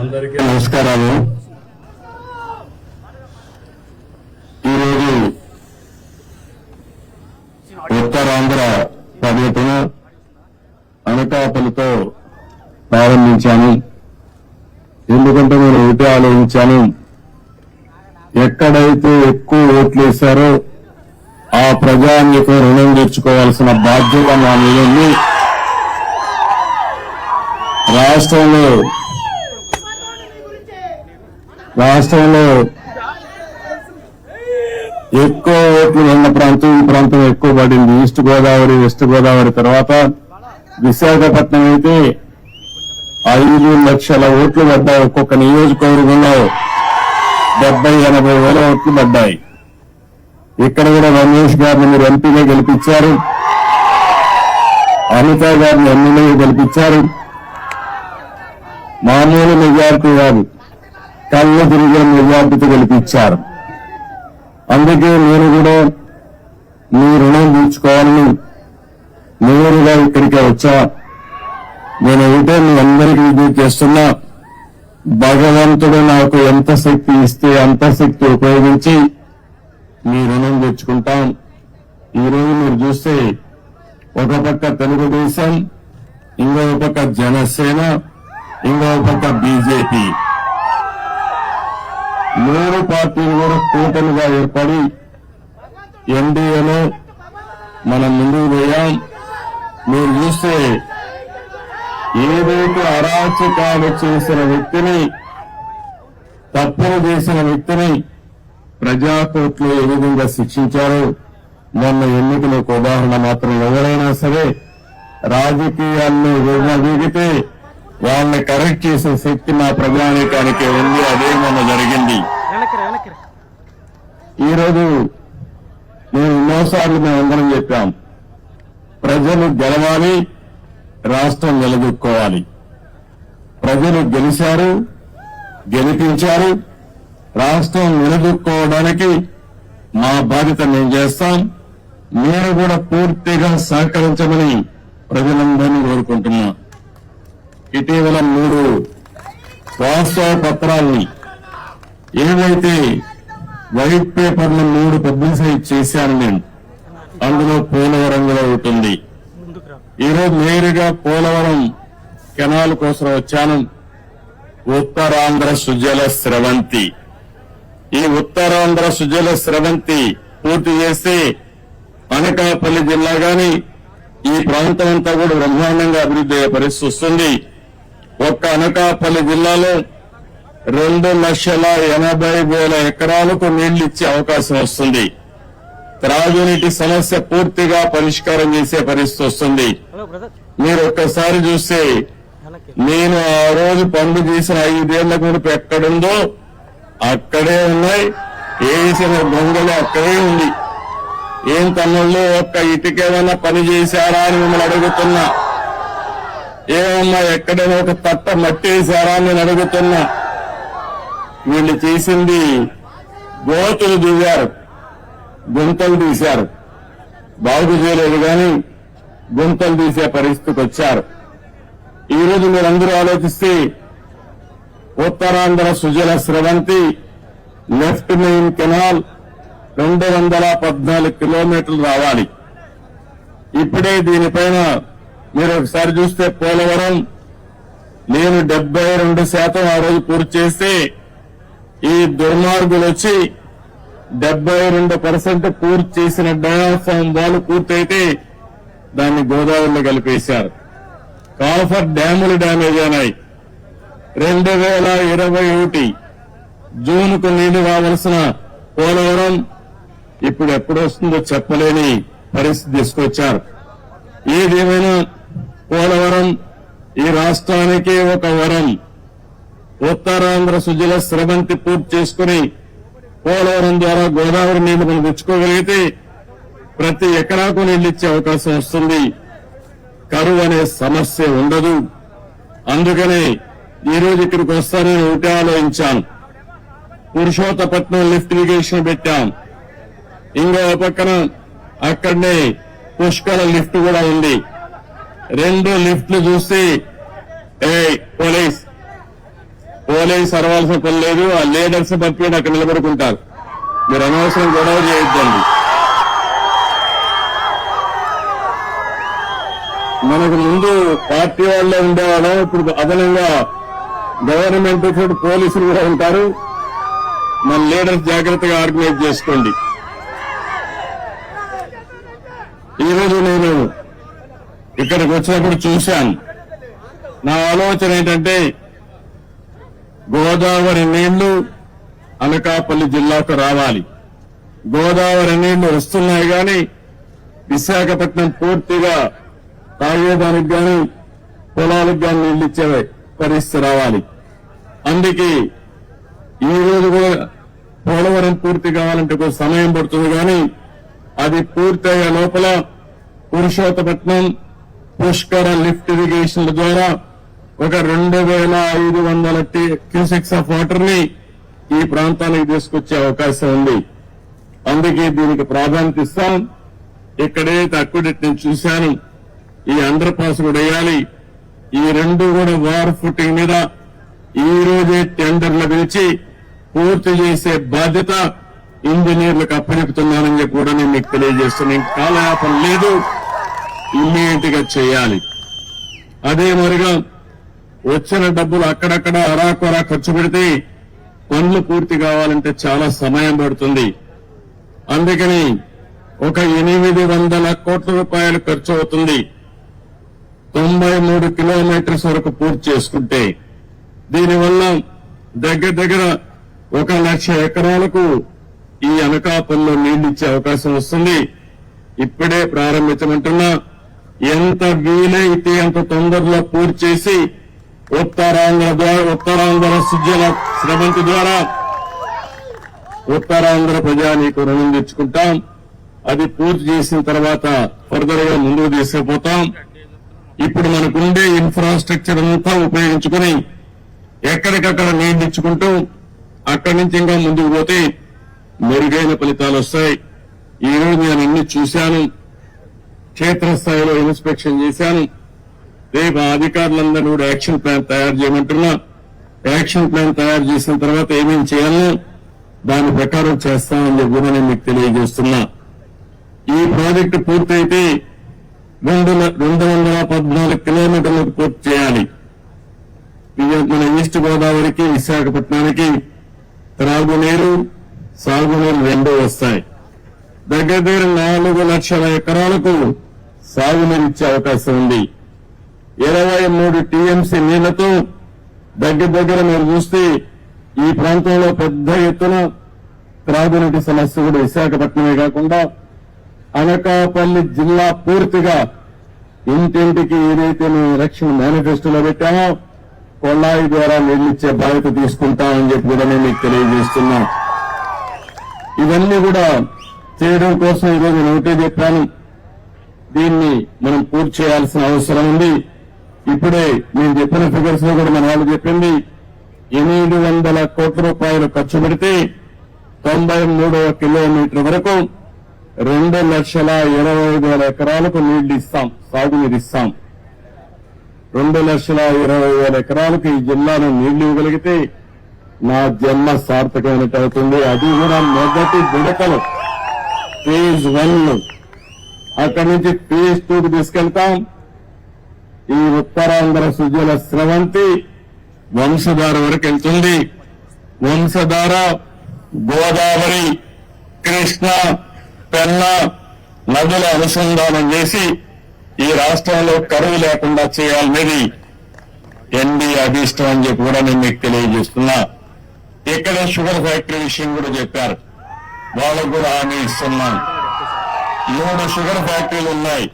అందరికీ నమస్కారాలు. ఈరోజు ఉత్తరాంధ్ర పర్యటన అనకాపల్లితో ప్రారంభించాను. ఎందుకంటే నేను ఒకటి ఆలోచించాను ఎక్కడైతే ఎక్కువ ఓట్లు వేశారో ఆ ప్రజానికి రుణం తెచ్చుకోవాల్సిన బాధ్యత నా మీద ఉంది. రాష్ట్రంలో రాష్ట్రంలో ఎక్కువ ఓట్లు ఉన్న ప్రాంతం ఈ ప్రాంతం ఎక్కువ పడింది. ఈస్ట్ గోదావరి వెస్ట్ గోదావరి తర్వాత విశాఖపట్నం అయితే ఐదు లక్షల ఓట్లు పడ్డాయి. ఒక్కొక్క నియోజకవర్గంలో డెబ్బై ఎనభై వేల ఓట్లు పడ్డాయి. ఇక్కడ కూడా రమేష్ గారిని మీరు ఎంపీగా గెలిపించారు. అనిత గారిని ఎమ్మెల్యేగా గెలిపించారు. మామూలు మెజార్టీ కాదు. కళ్ళు తిరిగి నిర్వాపిత గెలిపించారు. అందుకే నేను కూడా మీ రుణం తీర్చుకోవాలని నేరుగా ఇక్కడికే వచ్చా. నేను ఒకటే మీ అందరికీ విజ్ఞప్తి చేస్తున్నా భగవంతుడు నాకు ఎంత శక్తి ఇస్తే అంత శక్తి ఉపయోగించి మీ రుణం తెచ్చుకుంటాం. ఈరోజు మీరు చూస్తే ఒక పక్క తెలుగుదేశం ఇంకో పక్క జనసేన ఇంకో పక్క బీజేపీ. మూడు పార్టీలు కూడా కూటమిగా ఏర్పడి ఎన్డీఏలో మనం ముందుకు పోయాం. మీరు చూస్తే ఏదైతే అరాచకాలు చేసిన వ్యక్తిని తప్పులు చేసిన వ్యక్తిని ప్రజాకోర్టులో ఏ విధంగా శిక్షించారో మొన్న ఎన్నికలకు ఉదాహరణ మాత్రం ఎవరైనా సరే రాజకీయాల్లో విడిగితే వాళ్ళని కరెక్ట్ చేసే శక్తి మా ప్రజానీకానికి ఉంది అదే మొన్న జరిగింది. ఈరోజు నేను ఎన్నోసార్లు మేము అందరం చెప్పాం. ప్రజలు గెలవాలి రాష్ట్రం నిలదొక్కోవాలి. ప్రజలు గెలిచారు గెలిపించారు రాష్ట్రం నిలదొక్కోవడానికి మా బాధ్యత మేము చేస్తాం. మీరు కూడా పూర్తిగా సహకరించమని ప్రజలందరినీ కోరుకుంటున్నాం. ఇటీవల మూడు వాస్తవ పత్రాల్ని ఏవైతే వైట్ పేపర్లు మూడు పబ్లిసైజ్ చేశాను నేను అందులో పోలవరం కూడా ఉంటుంది. ఈరోజు నేరుగా పోలవరం కెనాల్ కోసం వచ్చాను. ఉత్తరాంధ్ర సుజల స్రవంతి. ఈ ఉత్తరాంధ్ర సుజల స్రవంతి పూర్తి చేస్తే అనకాపల్లి జిల్లా గాని ఈ ప్రాంతం అంతా కూడా బ్రహ్మాండంగా అభివృద్ధి అయ్యే పరిస్థితి వస్తుంది. ఒక్క అనకాపల్లి జిల్లాలో రెండు లక్షల ఎనభై వేల ఎకరాలకు నీళ్ళు ఇచ్చే అవకాశం వస్తుంది. త్రాగునీటి సమస్య పూర్తిగా పరిష్కారం చేసే పరిస్థితి వస్తుంది. మీరు ఒక్కసారి చూస్తే నేను ఆ రోజు పండు చేసిన ఐదేళ్ళ గుడిపు ఎక్కడుందో అక్కడే ఉన్నాయి. వేసిన దొంగలు అక్కడే ఉంది. ఏం తమ్ముళ్ళు ఒక్క ఇటుకేమైనా పని చేశారా అని మిమ్మల్ని అడుగుతున్నా. ఏమమ్మా ఎక్కడైనా ఒక తట్ట మట్టి వేశారా నేను అడుగుతున్నా. వీళ్ళు చేసింది గోతులు దిగారు గుంతలు తీశారు. బాగు చేయలేదు కానీ గుంతలు తీసే పరిస్థితికి వచ్చారు. ఈ మీరందరూ ఆలోచిస్తే Uttarandhra Sujala Sravanthi left main canal రెండు వందల పద్నాలుగు కిలోమీటర్లు రావాలి. ఇప్పుడే దీనిపైన మీరు ఒకసారి చూస్తే పోలవరం నేను డెబ్బై రెండు శాతం ఆ రోజు పూర్తి చేస్తే ఈ దుర్మార్గులు వచ్చి డెబ్బై రెండు పర్సెంట్ పూర్తి చేసిన డయాఫామ్ వాళ్ళు పూర్తయితే దాన్ని గోదావరిలో కలిపేశారు. కాల్ఫర్ డ్యాములు డ్యామేజ్ అయినాయి. రెండు వేల ఇరవై ఒకటి జూన్కు నీళ్ళు రావాల్సిన పోలవరం ఇప్పుడు ఎప్పుడు వస్తుందో చెప్పలేని పరిస్థితి తీసుకొచ్చారు. ఏదేమైనా పోలవరం ఈ రాష్ట్రానికి ఒక వరం. ఉత్తరాంధ్ర సుజల స్రవంతి పూర్తి చేసుకుని పోలవరం ద్వారా గోదావరి నీళ్ళు మనం తెచ్చుకోగలిగితే ప్రతి ఎకరాకు నీళ్ళు ఇచ్చే అవకాశం వస్తుంది. కరువు అనే సమస్య ఉండదు. అందుకనే ఈరోజు రోజు ఇక్కడికి వస్తానని ఒకటే ఆలోచించాను. పురుషోత్తపట్నం లిఫ్ట్ ఇరిగేషన్ పెట్టాం. ఇంకో పక్కన అక్కడనే పుష్కల లిఫ్ట్ కూడా ఉంది. రెండు లిఫ్ట్లు చూసి ఏ పోలీస్ పోలీస్ అరవాల్సిన పని లేదు ఆ లీడర్స్ బట్టి అక్కడ నిలబడుకుంటారు. మీరు అనవసరం గొడవ చేయొద్దండి. మనకు ముందు పార్టీ వాళ్ళే ఉండేవాళ్ళం ఇప్పుడు అదనంగా గవర్నమెంట్ తోటి పోలీసులు కూడా ఉంటారు. మన లీడర్స్ జాగ్రత్తగా ఆర్గనైజ్ చేసుకోండి. ఈ రోజు నేను ఇక్కడికి వచ్చినప్పుడు చూశాను. నా ఆలోచన ఏంటంటే గోదావరి నీళ్ళు అనకాపల్లి జిల్లాకు రావాలి. గోదావరి నీళ్ళు వస్తున్నాయి కానీ విశాఖపట్నం పూర్తిగా తాగేదానికి కానీ పొలాలకు కానీ నీళ్ళు ఇచ్చే పరిస్థితి రావాలి. అందుకే ఈ రోజు కూడా పోలవరం పూర్తి కావాలంటే కొంత సమయం పడుతుంది కానీ అది పూర్తయ్యే లోపల పురుషోత్తపట్నం పుష్కర లిఫ్ట్ ఇరిగేషన్ల ద్వారా ఒక రెండు వేల ఐదు వందల క్యూసెక్స్ ఆఫ్ వాటర్ని ఈ ప్రాంతానికి తీసుకొచ్చే అవకాశం ఉంది. అందుకే దీనికి ప్రాధాన్యత ఇస్తాం. ఇక్కడే అక్కుడెట్ నేను చూశాను. ఈ అండర్ పాస్ కూడా వేయాలి. ఈ రెండు కూడా వార్ ఫుటింగ్ మీద ఈ రోజే టెండర్లు పిలిచి పూర్తి చేసే బాధ్యత ఇంజనీర్లకు అప్పచెపుతున్నానని చెప్పి కూడా నేను మీకు తెలియజేస్తున్నాను. ఇంకా కాలయాపన లేదు. ఇమ్మీడియట్గా చేయాలి. అదే మరిగా వచ్చిన డబ్బులు అక్కడక్కడ అరాకొరా ఖర్చు పెడితే పనులు పూర్తి కావాలంటే చాలా సమయం పడుతుంది. అందుకని ఒక ఎనిమిది వందల కోట్ల రూపాయలు ఖర్చు అవుతుంది. తొంభై మూడు కిలోమీటర్స్ వరకు పూర్తి చేసుకుంటే దీనివల్ల దగ్గర దగ్గర ఒక లక్ష ఎకరాలకు ఈ అనకాపల్లో నీళ్ళు ఇచ్చే అవకాశం వస్తుంది. ఇప్పుడే ప్రారంభించమంటున్నా. ఎంత వీలైతే అంత తొందరలో పూర్తి చేసి ఉత్తరాంధ్ర ద్వారా ఉత్తరాంధ్ర సుజల శ్రమంతి ద్వారా ఉత్తరాంధ్ర ప్రజానీకు రుణం తెచ్చుకుంటాం. అది పూర్తి చేసిన తర్వాత ఫర్దర్గా ముందుకు తీసుకుపోతాం. ఇప్పుడు మనకుండే ఇన్ఫ్రాస్ట్రక్చర్ అంతా ఉపయోగించుకుని ఎక్కడికక్కడ నీళ్ళు ఇచ్చుకుంటూ అక్కడి నుంచి ఇంకా ముందుకు పోతే మెరుగైన ఫలితాలు వస్తాయి. ఈ రోజు నేను అన్ని చూశాను క్షేత్రస్థాయిలో ఇన్స్పెక్షన్ చేశాను. రేపు అధికారులందరూ కూడా యాక్షన్ ప్లాన్ తయారు చేయమంటున్నా. యాక్షన్ ప్లాన్ తయారు చేసిన తర్వాత ఏమేం చేయాలో దాని ప్రకారం చేస్తామని చెప్పి కూడా నేను మీకు తెలియజేస్తున్నా. ఈ ప్రాజెక్టు పూర్తయితే రెండు రెండు వందల పద్నాలుగు కిలోమీటర్లకు పూర్తి చేయాలి. మన ఈస్ట్ గోదావరికి విశాఖపట్నానికి త్రాగునీరు సాగునీరు రెండూ వస్తాయి. దగ్గర దగ్గర నాలుగు లక్షల ఎకరాలకు సాగునీరిచ్చే అవకాశం ఉంది. ఇరవై మూడు టీఎంసీ నీళ్ళతో దగ్గర దగ్గర మీరు చూస్తే ఈ ప్రాంతంలో పెద్ద ఎత్తున త్రాగునీటి సమస్య కూడా విశాఖపట్నమే కాకుండా అనకాపల్లి జిల్లా పూర్తిగా ఇంటింటికి ఏదైతే మేము ఎలక్షన్ మేనిఫెస్టోలో పెట్టామో కొళ్ళాయి ద్వారా నిర్మించే బాధ్యత తీసుకుంటామని చెప్పి కూడా నేను మీకు తెలియజేస్తున్నా. ఇవన్నీ కూడా చేయడం కోసం ఈరోజు నేను ఒకటే చెప్పాను. దీన్ని మనం పూర్తి చేయాల్సిన అవసరం ఉంది. ఇప్పుడే నేను చెప్పిన ఫిగర్స్లో కూడా మన వాళ్ళు చెప్పింది ఎనిమిది వందల కోట్ల రూపాయలు ఖర్చు పెడితే తొంభై మూడవ కిలోమీటర్ వరకు రెండు లక్షల ఇరవై ఐదు వేల ఎకరాలకు నీళ్ళు ఇస్తాం సాగునీరు ఇస్తాం. రెండు లక్షల ఇరవై వేల ఎకరాలకు ఈ జిల్లాలో నీళ్ళు ఇవ్వగలిగితే నా జన్మ సార్థకమైనట్టు అవుతుంది. అది కూడా మొదటి విడతలు. ఫేజ్ వన్ అక్కడి నుంచి ఫేజ్ టూకి తీసుకెళ్తాం. ఈ ఉత్తరాంధ్ర సుజల స్రవంతి వంశధార వరకు వెళ్తుంది. వంశధార గోదావరి కృష్ణ పెన్న నదుల అనుసంధానం చేసి ఈ రాష్ట్రంలో కరువు లేకుండా చేయాలనేది ఎన్డీ అభిష్టం అని చెప్పి కూడా నేను మీకు తెలియజేస్తున్నా. ఇక్కడ షుగర్ ఫ్యాక్టరీ విషయం కూడా చెప్పారు. వాళ్ళకు కూడా హామీ ఇస్తున్నాను మూడు షుగర్ ఫ్యాక్టరీలు ఉన్నాయి.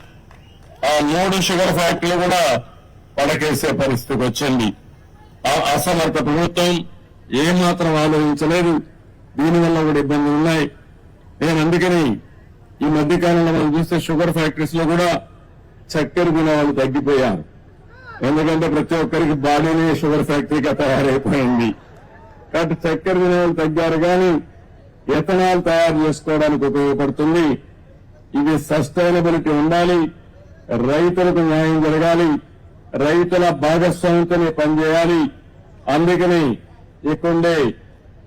ఆ మూడు షుగర్ ఫ్యాక్టరీలు కూడా పడకేసే పరిస్థితికి వచ్చింది. ఆ అసమర్థ ప్రభుత్వం ఏమాత్రం ఆలోచించలేదు. దీనివల్ల కూడా ఇబ్బందులు ఉన్నాయి. నేను అందుకని ఈ మధ్య కాలంలో మనం చూస్తే షుగర్ ఫ్యాక్టరీస్లో కూడా చక్కెర గుణాలు తగ్గిపోయారు. ఎందుకంటే ప్రతి ఒక్కరికి బాడీనే షుగర్ ఫ్యాక్టరీగా తయారైపోయింది. కాబట్టి చక్కెర తినే తగ్గారు కానీ ఎథనాల్ తయారు చేసుకోవడానికి ఉపయోగపడుతుంది. ఇది సస్టైనబిలిటీ ఉండాలి రైతులకు న్యాయం జరగాలి రైతుల భాగస్వామ్యంతోనే పనిచేయాలి. అందుకని ఇక్కడే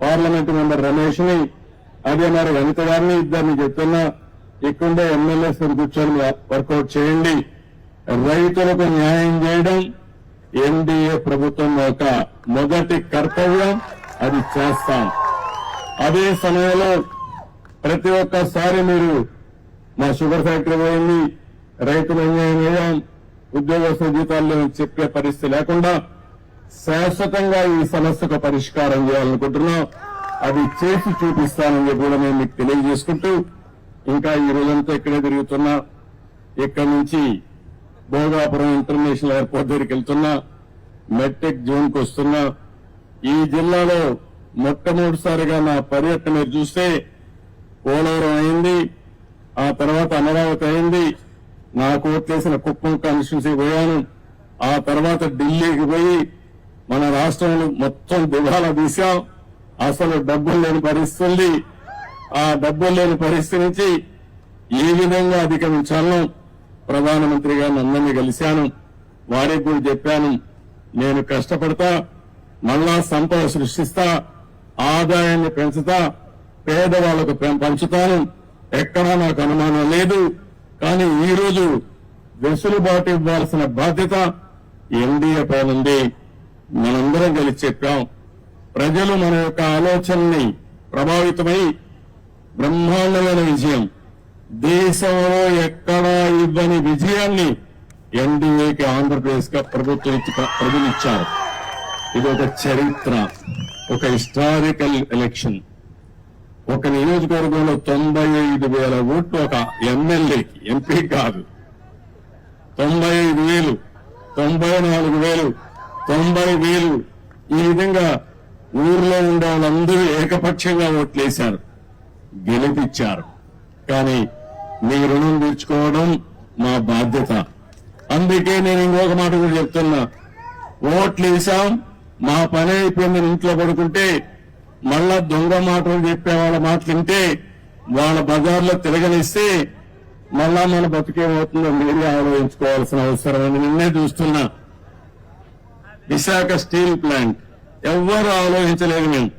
పార్లమెంట్ మెంబర్ రమేష్ని అదే మరి వనిత గారిని ఇద్దరిని చెప్తున్నా ఇక్కడే ఎమ్మెల్యేస్ కూర్చొని వర్కౌట్ చేయండి. రైతులకు న్యాయం చేయడం ఎన్డీఏ ప్రభుత్వం యొక్క మొదటి కర్తవ్యం అది చేస్తాం. అదే సమయంలో ప్రతి ఒక్కసారి మీరు మా షుగర్ ఫ్యాక్టరీ పోయింది. రైతులు అన్యాయం అయ్యాం ఉద్యోగస్తుల జీతాల్లో చెప్పే పరిస్థితి లేకుండా శాశ్వతంగా ఈ సమస్యకు పరిష్కారం చేయాలనుకుంటున్నాం. అది చేసి చూపిస్తానని చెప్పి కూడా మేము మీకు తెలియజేసుకుంటూ ఇంకా ఈ రోజంతా ఇక్కడే తిరుగుతున్నా. ఇక్కడి నుంచి భోగాపురం ఇంటర్నేషనల్ ఎయిర్పోర్ట్ దగ్గరికి వెళ్తున్నా. మెట్రిక్ జోన్కి వస్తున్నా. ఈ జిల్లాలో మొట్టమొదటిసారిగా నా పర్యటన మీరు చూస్తే పోలవరం అయింది. ఆ తర్వాత అమరావతి అయింది. నాకు ఓట్లేసిన కుప్పం కాన్స్టిట్యున్సీ పోయాను. ఆ తర్వాత ఢిల్లీకి పోయి మన రాష్ట్రంలో మొత్తం దివాలా తీశాం. అసలు డబ్బులు లేని పరిస్థితుంది ఆ డబ్బులు లేని పరిస్థితి నుంచి ఏ విధంగా అధిగమించాలను ప్రధానమంత్రి గారిని అందరినీ కలిశాను. వారికి కూడా చెప్పాను నేను కష్టపడతా మళ్ళా సంపద సృష్టిస్తా ఆదాయాన్ని పెంచుతా పేదవాళ్ళకు పెం- పంచుతాను. ఎక్కడా నాకు అనుమానం లేదు. కానీ ఈ రోజు వెసులుబాటు ఇవ్వాల్సిన బాధ్యత ఎన్డీఏ పైనుంది మనందరం కలిసి చెప్పాం. ప్రజలు మన యొక్క ఆలోచనని ప్రభావితమై బ్రహ్మాండమైన విజయం. దేశంలో ఎక్కడా ఇవ్వని విజయాన్ని ఎన్డీఏకి ఆంధ్రప్రదేశ్గా ప్రభుత్వం ఇచ్చి ప్రజలు ఇచ్చారు. ఇది ఒక చరిత్ర ఒక హిస్టారికల్ ఎలక్షన్. ఒక నియోజకవర్గంలో తొంభై ఐదు వేల ఓట్లు ఒక ఎమ్మెల్యేకి ఎంపీ కాదు. తొంభై ఐదు వేలు తొంభై నాలుగు వేలు తొంభై వేలు. ఈ విధంగా ఊర్లో ఉండే వాళ్ళందరూ ఏకపక్షంగా ఓట్లేశారు. గెలిపించారు కానీ మీ రుణం తీర్చుకోవడం మా బాధ్యత. అందుకే నేను ఇంకొక మాట కూడా చెప్తున్నా. ఓట్లు వేసాం మా పని అయిపోయిందని ఇంట్లో పడుకుంటే మళ్ళా దొంగ మాటలు చెప్పే వాళ్ళ మాటలు వింటే వాళ్ళ బజార్లో తిరగనిస్తే మళ్ళా మన బతికేమవుతుందో మీరే ఆలోచించుకోవాల్సిన అవసరం అని నిన్నే చూస్తున్నా. Visakha steel plant. ఎవ్వరు ఆలోచించలేదు మేము.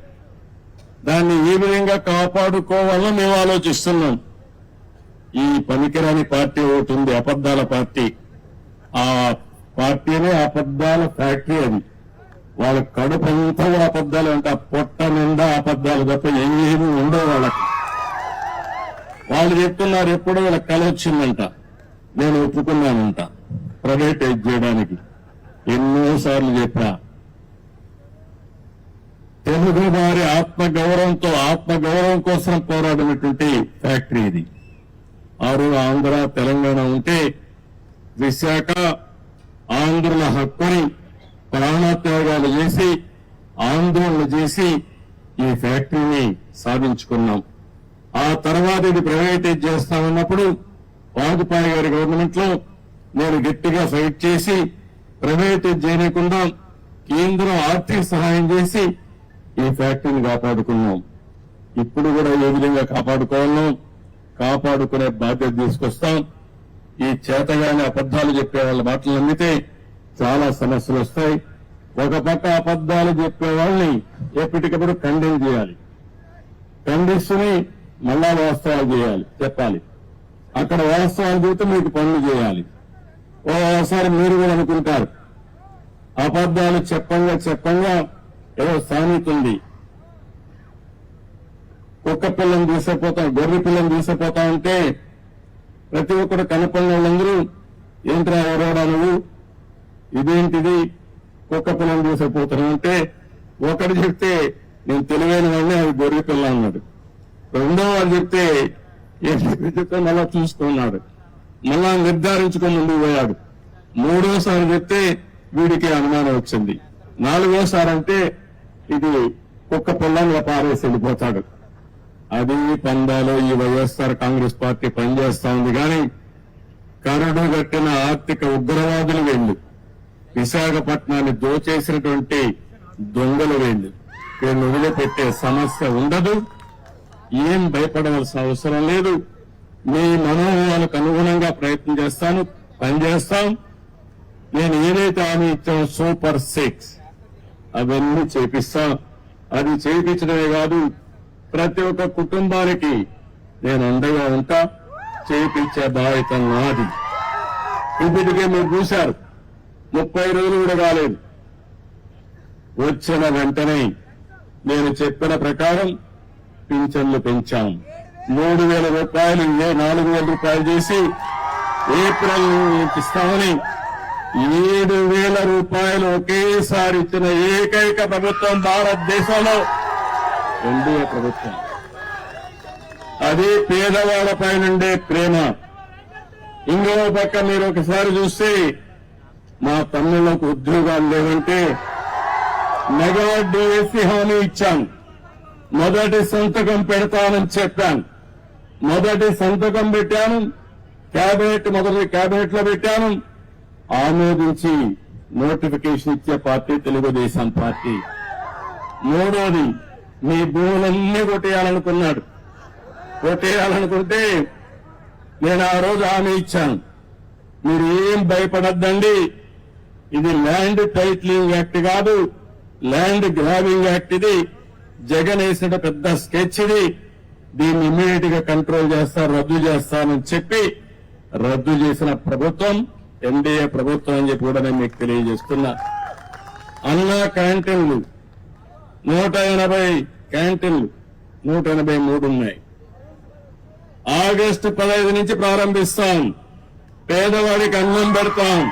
దాన్ని ఏ విధంగా కాపాడుకోవాలో మేము ఆలోచిస్తున్నాం. ఈ పనికిరాని పార్టీ ఒకటి ఉంది అబద్దాల పార్టీ. ఆ పార్టీనే అబద్దాల ఫ్యాక్టరీ అది వాళ్ళ కడుపు అంతా కూడా అబద్దాలు అంటే పొట్ట నిండా అబద్ధాలు తప్ప ఏమీ ఉండవు వాళ్ళకి. వాళ్ళు చెప్తున్నారు ఎప్పుడో వాళ్ళ కళ వచ్చిందంట. నేను ఒప్పుకున్నానంట. ప్రైవేటైజ్ చేయడానికి ఎన్నోసార్లు చెప్పా. తెలుగు వారి ఆత్మ గౌరవంతో ఆత్మ గౌరవం కోసం పోరాడినటువంటి ఫ్యాక్టరీ ఇది. ఆరు ఆంధ్ర తెలంగాణ ఉంటే విశాఖ ఆంధ్రుల హక్కుని ప్రాణత్యాగాలు చేసి ఆందోళన చేసి ఈ ఫ్యాక్టరీని సాధించుకున్నాం. ఆ తర్వాత ఇది ప్రైవేటైజ్ చేస్తామన్నప్పుడు వాజ్పేయి గారి గవర్నమెంట్లో నేను గట్టిగా ఫైట్ చేసి ప్రైవేటైజ్ చేయకుండా కేంద్రం ఆర్థిక సహాయం చేసి ఈ ఫ్యాక్టరీని కాపాడుకున్నాం. ఇప్పుడు కూడా ఏ విధంగా కాపాడుకోవాలో కాపాడుకునే బాధ్యత తీసుకొస్తాం. ఈ చేతగానే అబద్దాలు చెప్పే వాళ్ళ మాటలు నమ్మితే చాలా సమస్యలు వస్తాయి. ఒక పక్క అబద్దాలు చెప్పే వాళ్ళని ఎప్పటికప్పుడు ఖండన చేయాలి. ఖండిస్తుని మళ్ళా వాస్తవాలు చేయాలి చెప్పాలి. అక్కడ వాస్తవాలు చెబితే మీకు పనులు చేయాలి. ఓసారి మీరు కూడా అనుకుంటారు. అబద్దాలు చెప్పంగా చెప్పంగా ఏదో సామెత ఉంది. కుక్క పిల్లని తీసుకుపోతాం గొర్రె పిల్లని తీసుకుపోతా ఉంటే ప్రతి ఒక్కరు కనపడిన వాళ్ళందరూ ఏంట్రా ఎవరోడా నువ్వు? ఇదేంటిది? కుక్క పిల్లలు తీసుకుపోతున్నావు అంటే ఒకటి చెప్తే నేను తెలివైన వాడిని అది గొర్రె పిల్ల అన్నాడు రెండో వాడు చెప్తే ఏంటి చెప్తే మళ్ళా చూసుకున్నాడు. మళ్ళా నిర్ధారించుకొని ముందుకు పోయాడు. మూడోసారి చెప్తే వీడికి అనుమానం వచ్చింది. నాలుగోసారి అంటే ఇది కుక్క పిల్లని పారేసి వెళ్ళిపోతాడు. అది పందాలో ఈ వైఎస్ఆర్ కాంగ్రెస్ పార్టీ పనిచేస్తా ఉంది కానీ కరడు కట్టిన ఆర్థిక ఉగ్రవాదులు వెళ్ళు విశాఖపట్నాన్ని దోచేసినటువంటి దొంగలు వీళ్ళు. వీళ్ళు వదిలిపెట్టే సమస్య ఉండదు. ఏం భయపడవలసిన అవసరం లేదు. మీ మనోభావాలకు అనుగుణంగా ప్రయత్నం చేస్తాను పనిచేస్తాం. నేను ఏదైతే హామీ ఇచ్చానో సూపర్ సిక్స్. అవన్నీ చేపిస్తా అది చేయించడమే కాదు ప్రతి ఒక్క కుటుంబానికి నేను అండగా ఉంటా. చేయించే బాధ్యత నాది. ఇప్పటికే మీరు చూశారు. ముప్పై రోజులు కూడా కాలేదు. వచ్చిన వెంటనే నేను చెప్పిన ప్రకారం పింఛన్లు పెంచాం. మూడు వేల రూపాయలు ఏ నాలుగు వేల రూపాయలు చేసి ఏప్రిల్ ఇస్తామని ఏడు వేల రూపాయలు ఒకేసారి ఇచ్చిన ఏకైక ప్రభుత్వం భారతదేశంలో ఎన్డీఏ ప్రభుత్వం. అది పేదవాళ్ళపై నుండే ప్రేమ. ఇంకో పక్క మీరు ఒకసారి చూస్తే మా తమ్ముళ్ళకు ఉద్యోగాలు లేవంటే మెగా డిఎస్సి హామీ ఇచ్చాం. మొదటి సంతకం పెడతానని చెప్పాను మొదటి సంతకం పెట్టాను. కేబినెట్ మొదటి కేబినెట్లో పెట్టాను ఆమోదించి నోటిఫికేషన్ ఇచ్చే పార్టీ తెలుగుదేశం పార్టీ. మూడోది మీ భూములన్నీ కొట్టేయాలనుకున్నాడు. కొట్టేయాలనుకుంటే నేను ఆ రోజు హామీ ఇచ్చాను. మీరు ఏం భయపడద్దండి. ఇది ల్యాండ్ టైట్లింగ్ యాక్ట్ కాదు. ల్యాండ్ గ్రాబింగ్ యాక్ట్ ఇది. జగన్ వేసిన పెద్ద స్కెచ్ ఇది. దీన్ని ఇమ్మీడియట్గా కంట్రోల్ చేస్తారు రద్దు చేస్తానని చెప్పి రద్దు చేసిన ప్రభుత్వం ఎన్డీఏ ప్రభుత్వం అని చెప్పి కూడా నేను మీకు తెలియజేస్తున్నా. అన్నా క్యాంటీన్లు. నూట ఎనభై క్యాంటీన్లు. నూట ఎనభై మూడు ఉన్నాయి. ఆగస్టు పదహైదు నుంచి ప్రారంభిస్తాం. పేదవాడికి అన్నం పెడతాం.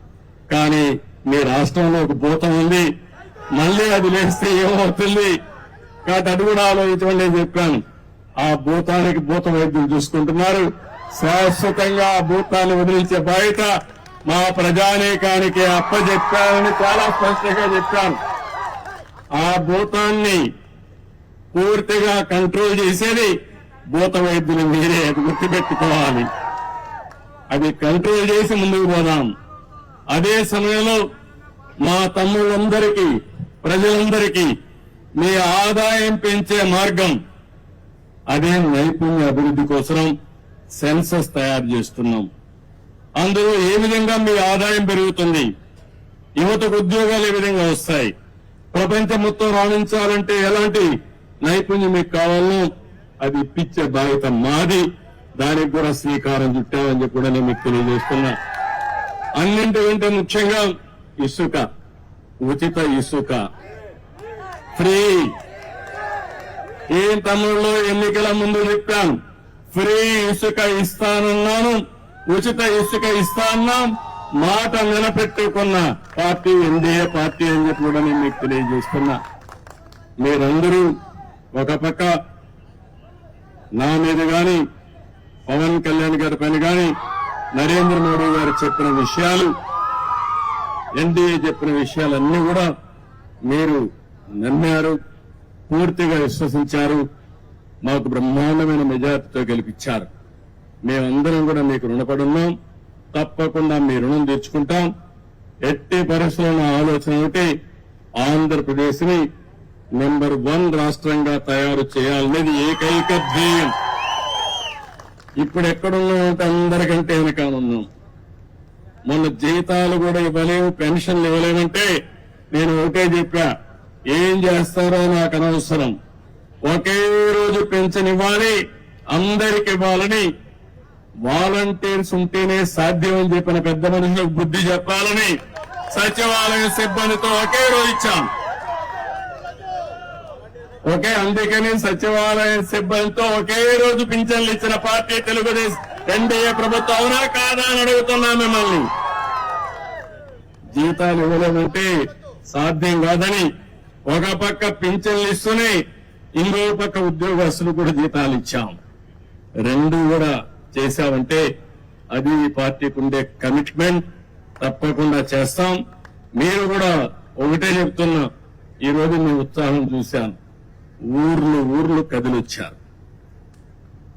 కానీ మీ రాష్ట్రంలో ఒక భూతం ఉంది. మళ్ళీ అది లేస్తే ఏమవుతుంది? కాబట్టి అది కూడా ఆలోచించమని నేను చెప్పాను. ఆ భూతానికి భూత వైద్యులు చూసుకుంటున్నారు. శాశ్వతంగా ఆ భూతాన్ని వదిలించే బయట మా ప్రజానేకానికి అప్పచెప్పానని చాలా స్పష్టంగా చెప్పాను. ఆ భూతాన్ని పూర్తిగా కంట్రోల్ చేసేది భూత వైద్యులు మీరే అది గుర్తుపెట్టుకోవాలి. అది కంట్రోల్ చేసి ముందుకు పోదాం. అదే సమయంలో మా తమ్ముళ్ళందరికీ ప్రజలందరికీ మీ ఆదాయం పెంచే మార్గం అదే నైపుణ్య అభివృద్ధి కోసం సెన్సస్ తయారు చేస్తున్నాం. అందులో ఏ విధంగా మీ ఆదాయం పెరుగుతుంది యువతకు ఉద్యోగాలు ఏ విధంగా వస్తాయి ప్రపంచం మొత్తం రాణించాలంటే ఎలాంటి నైపుణ్యం మీకు కావాలో అది ఇప్పించే బాధ్యత మాది. దానికి కూడా శ్రీకారం చుట్టామని చెప్పి కూడా నేను మీకు తెలియజేస్తున్నా. అన్నింటికంటే ముఖ్యంగా ఇసుక ఉచిత ఇసుక. ఫ్రీ. ఏం తమ్ముళ్ళు ఎన్నికల ముందు చెప్పాను. ఫ్రీ ఇసుక ఇస్తానన్నాను ఉచిత ఇసుక ఇస్తాన్నాం మాట నిలబెట్టుకున్న. పార్టీ ఎన్డీఏ పార్టీ అని చెప్పి కూడా నేను మీకు తెలియజేస్తున్నా. మీరందరూ ఒక పక్క నా మీద గాని పవన్ కళ్యాణ్ గారి పైన గాని నరేంద్ర మోడీ గారు చెప్పిన విషయాలు ఎన్డీఏ చెప్పిన విషయాలన్నీ కూడా మీరు నమ్మారు పూర్తిగా విశ్వసించారు మాకు బ్రహ్మాండమైన మెజార్టీతో గెలిపించారు. మేమందరం కూడా మీకు రుణపడి ఉన్నాం. తప్పకుండా మీ రుణం తీర్చుకుంటాం. ఎట్టి పరిస్థితుల్లో ఆలోచన ఒకటి ఆంధ్రప్రదేశ్ని నెంబర్ వన్ రాష్ట్రంగా తయారు చేయాలనేది ఏకైక ధ్యేయం. ఇప్పుడు ఎక్కడున్నామంటే అందరికంటే వెనకాల ఉన్నాం మొన్న జీతాలు కూడా ఇవ్వలేము పెన్షన్లు ఇవ్వలేమంటే నేను ఒకటే చెప్పా ఏం చేస్తారో నాకు అనవసరం. ఒకే రోజు పెన్షన్ ఇవ్వాలి అందరికి ఇవ్వాలని వాలంటీర్స్ ఉంటేనే సాధ్యం అని చెప్పిన పెద్ద మనుషులకు బుద్ధి చెప్పాలని సచివాలయ సిబ్బందితో ఒకే రోజు ఇచ్చాం ఒకే అందుకని సచివాలయ సిబ్బందితో ఒకే రోజు పింఛన్లు ఇచ్చిన పార్టీ తెలుగుదేశం ఎన్డీఏ ప్రభుత్వం అవునా కాదా అని అడుగుతున్నా మిమ్మల్ని. జీతాలు ఇవ్వలేమంటే సాధ్యం కాదని ఒక పక్క పింఛన్లు ఇస్తూనే ఇంకో పక్క ఉద్యోగస్తులు కూడా జీతాలు ఇచ్చాం. రెండు కూడా చేశామంటే అది ఈ పార్టీకి ఉండే కమిట్మెంట్ తప్పకుండా చేస్తాం. మీరు కూడా ఒకటే చెప్తున్నా ఈ రోజు మీ ఉత్సాహం చూశాను. ఊర్లు ఊర్లు కదిలొచ్చారు.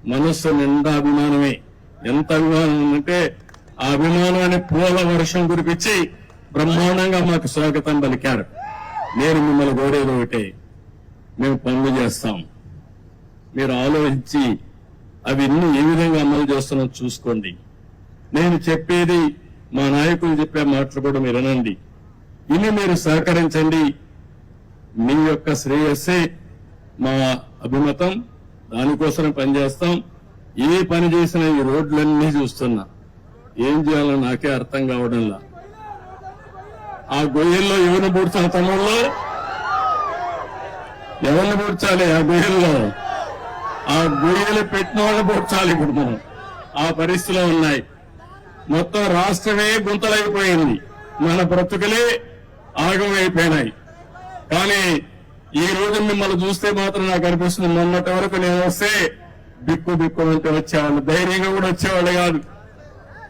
మనస్సు నిండా అభిమానమే. ఎంత అభిమానం అంటే ఆ అభిమానాన్ని పూల వర్షం కురిపించి బ్రహ్మాండంగా మాకు స్వాగతం పలికారు. నేను మిమ్మల్ని కోరేది ఒకటే మేము పనులు చేస్తాం. మీరు ఆలోచించి అవన్నీ ఏ విధంగా అమలు చేస్తున్నాం చూసుకోండి. నేను చెప్పేది మా నాయకులు చెప్పే మాటలు కూడా మీరు వినండి. ఇన్ని మీరు సహకరించండి. మీ యొక్క శ్రేయస్సే మా అభిమతం దానికోసం పనిచేస్తాం. ఏ పని చేసినా ఈ రోడ్లన్నీ చూస్తున్నా. ఏం చేయాలో నాకే అర్థం కావడంలా. ఆ గొయ్యల్లో ఎవరిని పూడ్చాలి తమ్ముళ్ళు? ఎవరిని పూడ్చాలి ఆ గొయ్యల్లో? ఆ గొయ్యలు పెట్టిన వాళ్ళని పూడ్చాలి ఇప్పుడు మనం. ఆ పరిస్థితిలో ఉన్నాయి. మొత్తం రాష్ట్రమే గుంతలైపోయింది. మన బ్రతుకులే ఆగమైపోయినాయి. కానీ ఈ రోజు మిమ్మల్ని చూస్తే మాత్రం నాకు అనిపిస్తుంది మొన్నటి వరకు నేను వస్తే బిక్కు బిక్కు అంటే వచ్చేవాళ్ళు. ధైర్యంగా కూడా వచ్చేవాళ్ళు కాదు.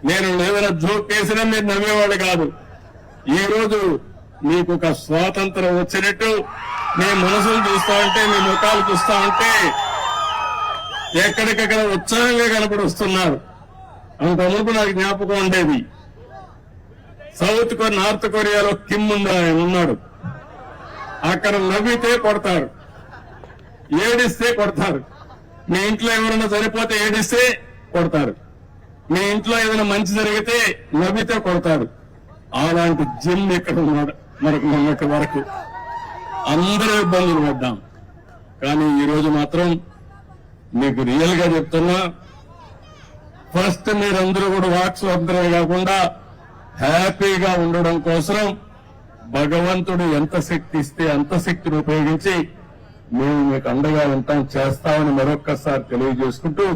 నేను ఏదైనా జోక్ వేసినా మీరు నమ్మేవాళ్ళు కాదు. ఈ రోజు మీకు ఒక స్వాతంత్రం వచ్చినట్టు మీ మనసులు చూస్తా ఉంటే మీ ముఖాలు చూస్తా ఉంటే ఎక్కడికక్కడ ఉత్సాహంగా కనపడి వస్తున్నారు అంతవరకు నాకు జ్ఞాపకం ఉండేది. సౌత్ కొరియా నార్త్ కొరియాలో కిమ్ ఉంది ఆయన ఉన్నాడు. అక్కడ నవ్వితే కొడతారు ఏడిస్తే కొడతారు. మీ ఇంట్లో ఎవరైనా సరిపోతే ఏడిస్తే కొడతారు. మీ ఇంట్లో ఏదైనా మంచి జరిగితే నవ్వితే కొడతారు. అలాంటి జిమ్ ఇక్కడ ఉన్నాడు మనకు మొన్నటి వరకు. అందరూ ఇబ్బందులు పడ్డాం. కానీ ఈ రోజు మాత్రం మీకు రియల్గా చెప్తున్నా ఫస్ట్ మీరందరూ కూడా వాక్స్ స్వాతంత్రమే కాకుండా హ్యాపీగా ఉండడం కోసం భగవంతుడు ఎంత శక్తి ఇస్తే అంత శక్తిని ఉపయోగించి మేము మీకు అండగా ఉంటాం చేస్తామని మరొక్కసారి తెలియజేసుకుంటూ